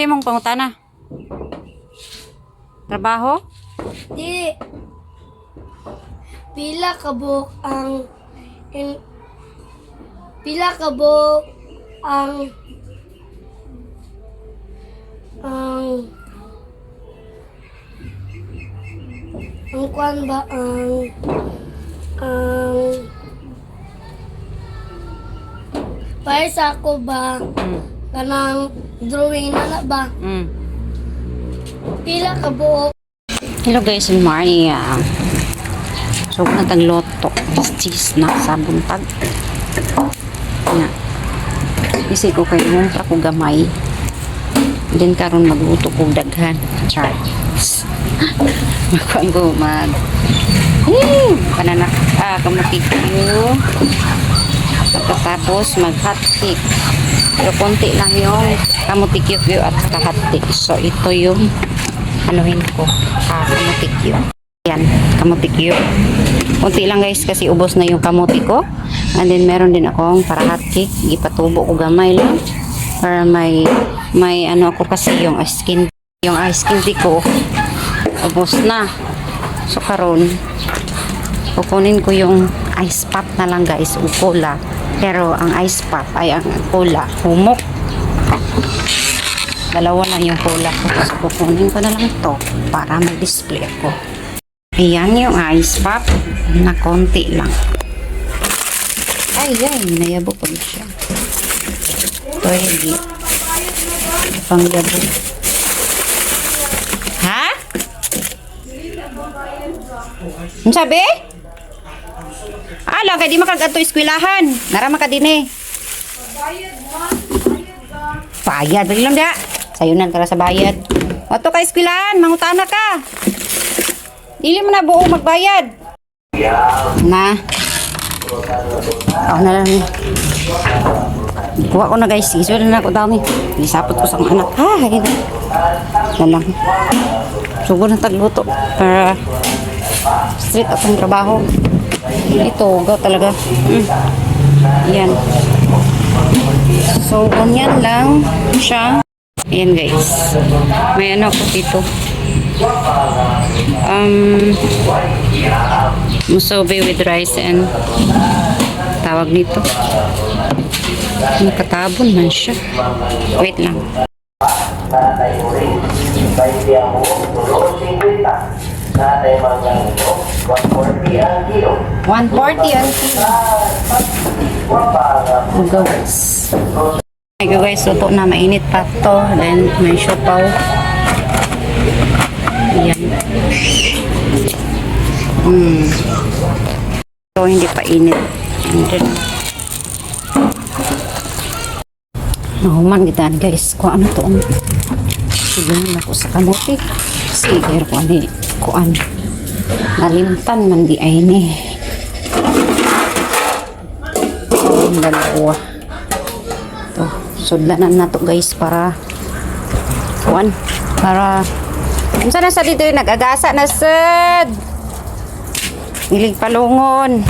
Sa imong pangutana? Trabaho? Di. Pila ka buok ang in, pila ka buok ang ang ang kwan ba ang ang para sa ako ba Mm. Kanang drawing na na ba Mm. pila ka buok Hello guys, I'm Maria. So, natang loto. Cheese na sa buntag. Na. Isi ko kayo mong ako gamay. Then karon magluto ko daghan. Char. Makuan ko mag... Hmm, pananak. Ah, kamutikyo. Pagkatapos mag hot cake. Pero konti lang yung kamutikyo at cake. So, ito yung anuhin ko. Ah, kamutikyo. Yan, kamutikyo. Kunti lang guys kasi ubos na yung kamuti ko. And then meron din akong para hot cake. Ipatubo ko gamay lang. Para may, may ano ako kasi yung skin. Yung ice skin ko, ubos na. So karon kukunin ko yung ice pop na lang guys, o. Pero ang ice pop ay ang cola, humok. Dalawa lang yung cola ko. So kukunin ko na lang to para mag-display ako. Ayan yung ice pop na konti lang. Ay, ay, nayabo ko na siya. Ito hindi. Pangyabo. Ha? Ano sabi? Ala, kay di makagat to eskwelahan. Narama ka din eh. Bayad, bali lang da. Sayunan ka na sa bayad. O to ka eskwelahan, mangutana ka. Dili mo na buo magbayad. Na. Ako na lang ni. Kuha ko na guys. Iso na ako dami. Isapot ko sa mga anak. Ha, hagin na. Na lang. Sugo na tagluto. Para street akong trabaho. Ito, gaw talaga. Mm. Yan. So, ganyan lang siya. Ayan guys. May ano ko dito. Um, musobe with rice and tawag nito. Nakatabon man siya. Wait lang. Tatay Uri, 20 ang buong tulo, 50. Tatay Manggang ito, 140 ang kilo. 140 ang kilo. Wapanga, Go guys. Ay go guys, luto na mainit pa to. Then may siopaw. Ayan. Hmm. So hindi pa init. And then, Nahuman kita guys. Kuha ano to? Sige na ko sa kamote. Sige ko ani. Kuan. Nalimtan man di ay ni. Ang dalawa. To, sudlanan na to guys para kuan para Unsa na sa dito nag-agasa na sad. Ilig palungon.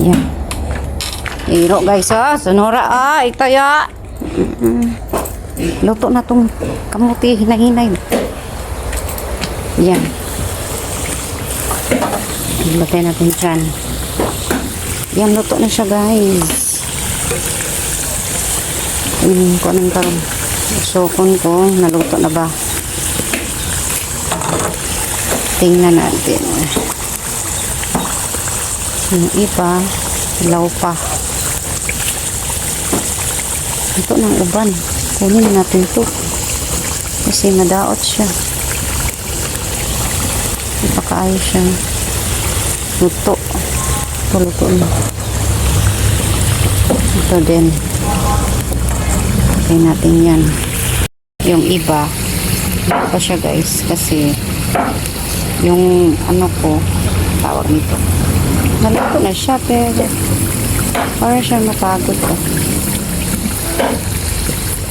Yan. Iro guys ha. Sonora ah. Ito ya. Mm-mm. Luto na tong kamuti. Hinay-hinay. Yan. Batay natin dyan. Yan, luto na siya guys. Tingnan ko anong karon. Sukon ko, naluto na ba? Tingnan natin. Yung iba, ilaw pa. Ito ng uban. Kunin natin to. Kasi madaot siya. Ipakaayos siya. Luto. Ito luto na. Ito din. Patay natin yan. Yung iba, hindi pa siya guys. Kasi, yung ano ko, tawag nito. Naluto na siya, pero para siya mapagod ko.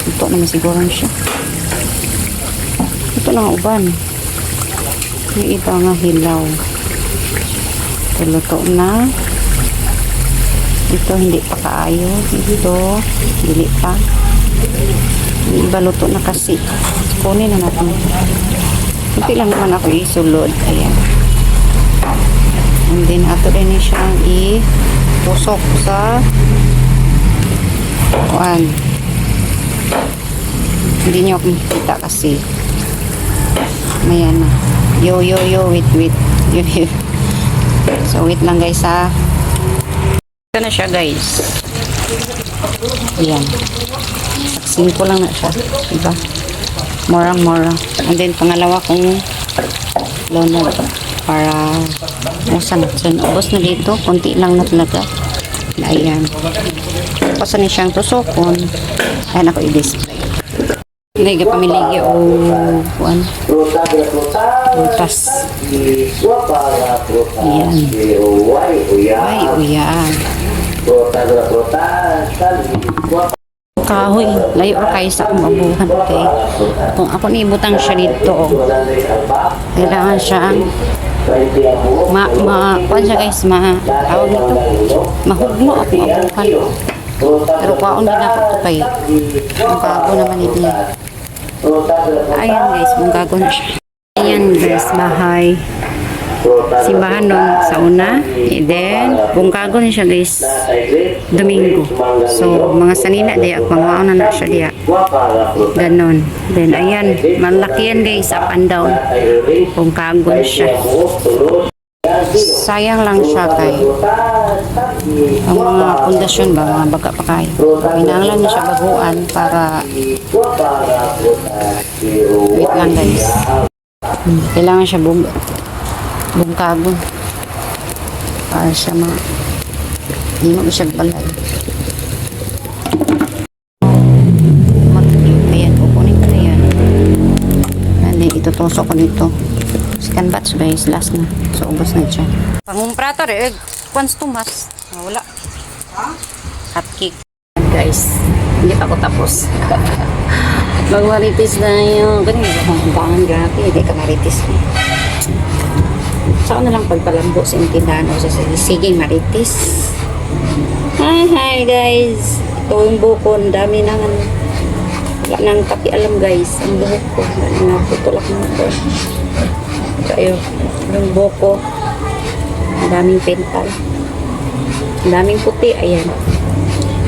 Ito naman siguro siya. Ito lang uban. Yung iba nga hilaw. Ito luto na. Ito hindi pa kaayo. Dito, dili pa. Yung Iba luto na kasi. Kunin na natin. Kunti lang naman ako isulod. Ayan. And then, ato din ni siyang i-tusok sa kuan. Hindi ako makikita kasi. Ayan na. Yo, yo, yo. Wait, wait. So, wait lang guys ha. Ito na siya guys. Ayan. Taksin ko lang na siya. Diba? Morang mora. And then, pangalawa kong lonod para usan na. So, ubos na dito. Kunti lang na talaga. Ayan. Tapos na siyang tusokon. Ayan ako i-display. Hindi ka pamiligi o kuan. Ruta de ruta. Butas. Iswa para ruta. Ayan. Uway, uya. Kahoy. Layo ra kayo sa akong abuhan. Okay. Kung ako niibutang siya dito, oh, kailangan siya ako. ma, ma, kuan siya guys, ma, tawag nito, mahugmo akong abuhan. Pero kwaon din ako to kay, ang naman ito. Ayan guys, ang gago na siya. Ayan guys, bahay. Simbahan nun sa una. And then, kung kago na siya guys, Domingo. So, mga sanina di ako mga na na siya diya. Ganon. Then, ayan, malaki yan guys, up and down. Kung kago na siya. Sayang lang siya kay ang mga pundasyon ba, mga baga pa kayo. Pinanglan na siya baguan para wait lang guys. Hmm, Kailangan siya bum bungkagon para siya ma hindi mo siya balay. Ayan, kukunin ko na yan. Itutusok ko dito. Second batch guys, last na. So, ubos na siya. Pangumpra to rin. Once tumas. Ah, wala. Hot cake. Guys, hindi pa ako tapos. Magmaritis na yung ganyan. Ang grabe. Hindi ka maritis. Saan na lang pagpalambo sa intindahan o sa sige maritis. Hi, hi guys. Ito yung buko. Ang dami nang. Wala nang kapi alam guys. Ang buhok ko. Wala nang naputulak mo ito. Kayo. Yung. Ang daming pental. Ang daming puti. Ayan.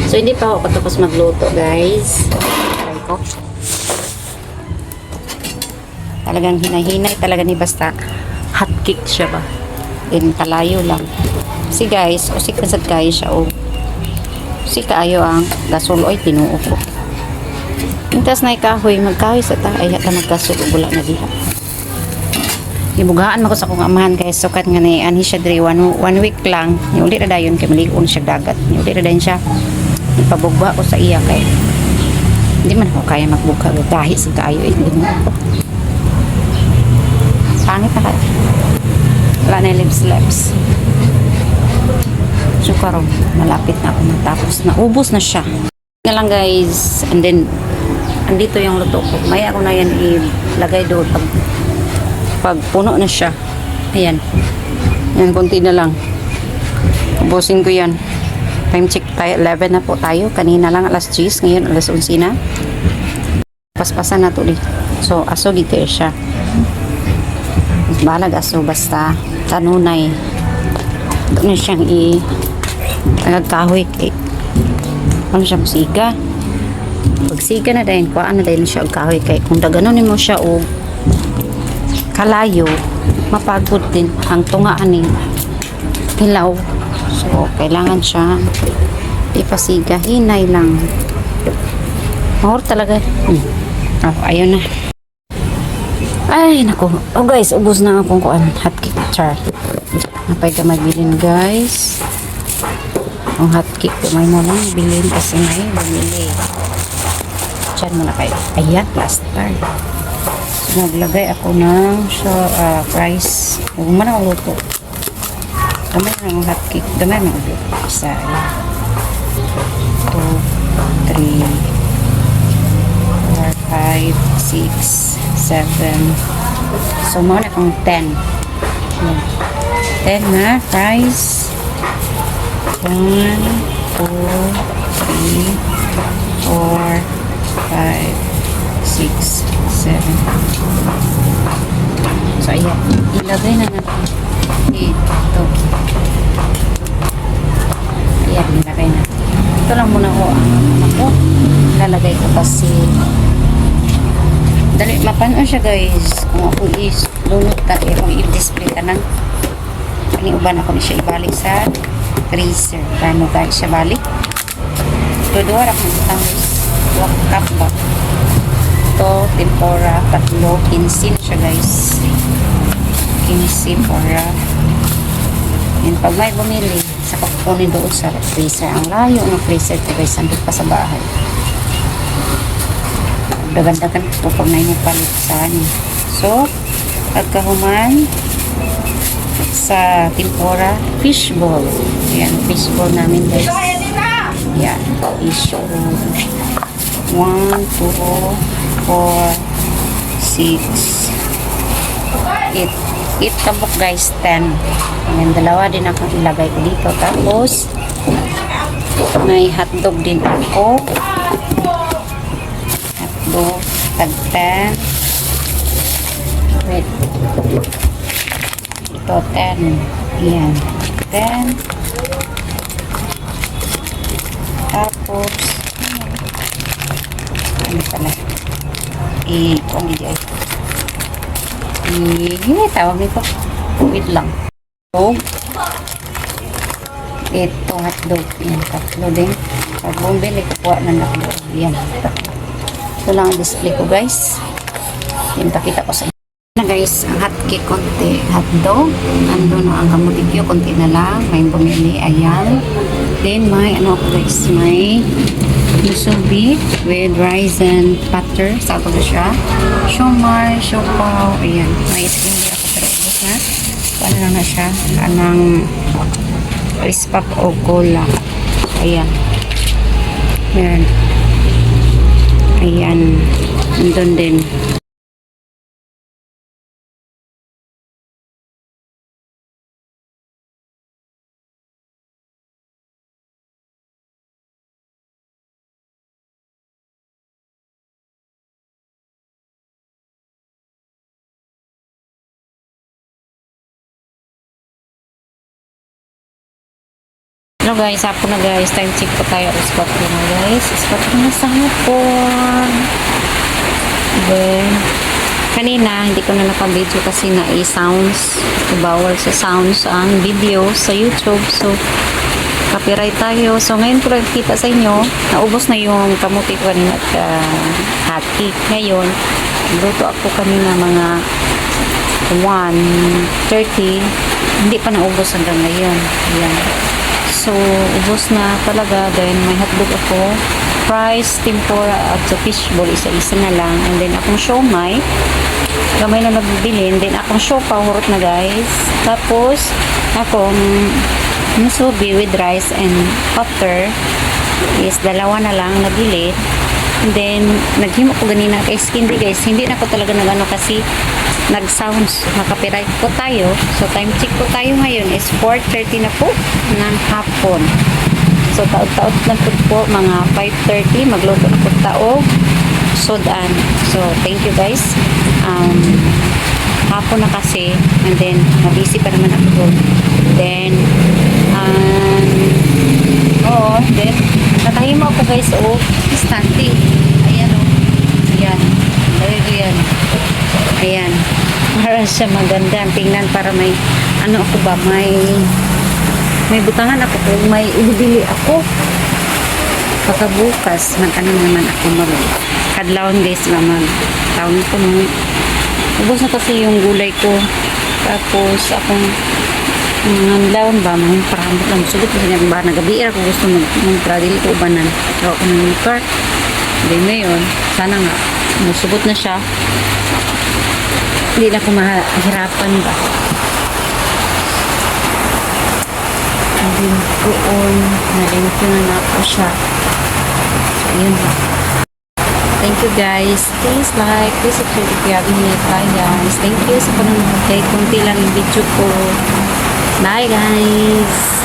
So, hindi pa ako patapos magluto, guys. Try ko. Talagang hinahinay talaga ni basta hot cake siya ba. Then, kalayo lang. Si guys, o si kasad kayo siya, o si kaayo ang gasulo ay tinuo ko. Intas na ikahoy, magkahoy sa ta, ay hata magkasulo, bula na diha. Ibugaan mo ko sa kong amahan kay sukat nga ni ani siya diri one, one week lang. Ni uli na dayon kay maligon siya dagat. Ni uli na dayon siya. Ipabugba ko sa iya kay hindi man ako kaya magbugha dahil sa kayo eh. Hindi mo. Pangit na ka. Wala na lips lips. So karon malapit na ako matapos na. Ubos na siya. Nga lang guys. And then andito yung luto ko. May ako na yan ilagay doon pag pag puno na siya. Ayan. Yan, konti na lang. Ubusin ko yan. Time check tayo. 11 na po tayo. Kanina lang alas 10. Ngayon alas 11 na. Paspasan na to. So, aso di kayo siya. Balag aso basta tanunay. Ito na siyang i nagkahoy kay ano siya siga. Pag siga na dahil, kuhaan na dahil siya kahoy kay kung daganon mo siya og kalayo, mapagod din ang tungaan ni hilaw. So, kailangan siya ipasiga. Hinay lang. Mahor talaga. Hmm. Oh, ayun na. Ay, naku. Oh guys, ubos na akong kuan. Hot cake. Char. Napay ka magbilin guys. Ang hot cake, kumay mo lang. Bilin kasi may bumili. Diyan mo na kayo. Ayan, plaster naglagay ako ng so, uh, rice. Huwag man ako luto. Damay na ng hot cake. Damay na ulit. Isa. Two, three, four, five, six, seven. So, mga na kong ten. Yan. Ten na rice. One, two, three, four, five, six, seven. So, ayan. Ilagay na natin. Ito. Ayan, ilagay na. Ito lang muna ko ang ano. Lalagay ko kasi dali mapano siya guys kung ako is lunod ka eh kung i-display ka ng paniuban ako ni siya ibalik sa freezer paano guys siya balik Dudua ra kung tang walk cup ba ito tempura tatlo 15 na siya guys 15 para yun pag may bumili sa kukunin doon sa freezer ang layo ng freezer ko guys andun pa sa bahay dagan-dagan po pag na palit sa ano. So, pagkahuman sa tempura, fishball. Yan, fishball namin guys. Yan, fishball. 1, 2, 4, 6, 8. 8 tabok guys, 10. Yan, dalawa din akong ilagay ko dito. Tapos, may hotdog din ako hotdog tag 10 wait ito 10 yan 10 tapos ano pala i kung hindi ay i tawag nito wait lang hotdog ito hotdog yan tatlo din pag bumili kukuha na ako yan ito lang ang display ko guys yan pakita ko sa inyo na guys ang hot cake konti hotdog ando na ang kamutikyo konti na lang may bumili ayan then may ano ako guys may miso beef with rice and butter. Sa ako na siya. Siomay siopaw. Ayan. May itim din ako pero ubos na ano lang na siya? Anang pop o cola. Ayan. Ayan. Ayan. Nandun din Hello guys, hapon na guys. Time check po tayo. Spot ko na guys. Spot ko na sa hapon. Then, kanina, hindi ko na naka-video kasi na i-sounds. Bawal sa sounds ang video sa YouTube. So, copyright tayo. So, ngayon ko lang sa inyo. Naubos na yung kamuti ko kanina at uh, hot cake. Ngayon, luto ako kanina mga 1.30. Hindi pa naubos hanggang ngayon. Ayan. So, ubos na talaga. Then, may hotdog ako. Fries, tempura, at sa fishball, isa-isa na lang. And then, akong siomay. Gamay na nagbibili. And then, akong siopaw, hurot na guys. Tapos, akong musubi with rice and butter is dalawa na lang nabili. And then, naghimo ko ganina kay Skindy guys. Hindi na ko talaga nagano kasi nag-sounds, naka-copyright po tayo. So, time check po tayo ngayon is 4.30 na po ng hapon. So, taot-taot na po po, mga 5.30, magluto na po tao. Sudan. So, thank you guys. Um, hapon na kasi, and then, mabisi pa naman ako. Then, um, oo, then, natahimo ako guys, oh, instanti. Ayan, oh. Ayan. Ko yan. Ayan. Para siya maganda. Tingnan para may, ano ako ba, may, may butangan ako kung may ibibili ako. Pagkabukas, mag-ano naman ako mag kadlawon guys mag taon ko nung ubos na kasi yung gulay ko. Tapos akong ng laon ba, mga paramot lang. Sugot ko sa niya ba, nagabi ako gusto mag mag dili ko ubanan. Gawa ko ng cart. Hindi ngayon, sana nga, musugot na siya. Hindi na ako mahirapan ba. Hindi ko on, narinig ko na na ako siya. So, yun lang. Thank you guys. Please like, please subscribe if you haven't yet. Bye guys. Thank you sa panonood. Kahit kunti lang yung video ko. Bye guys.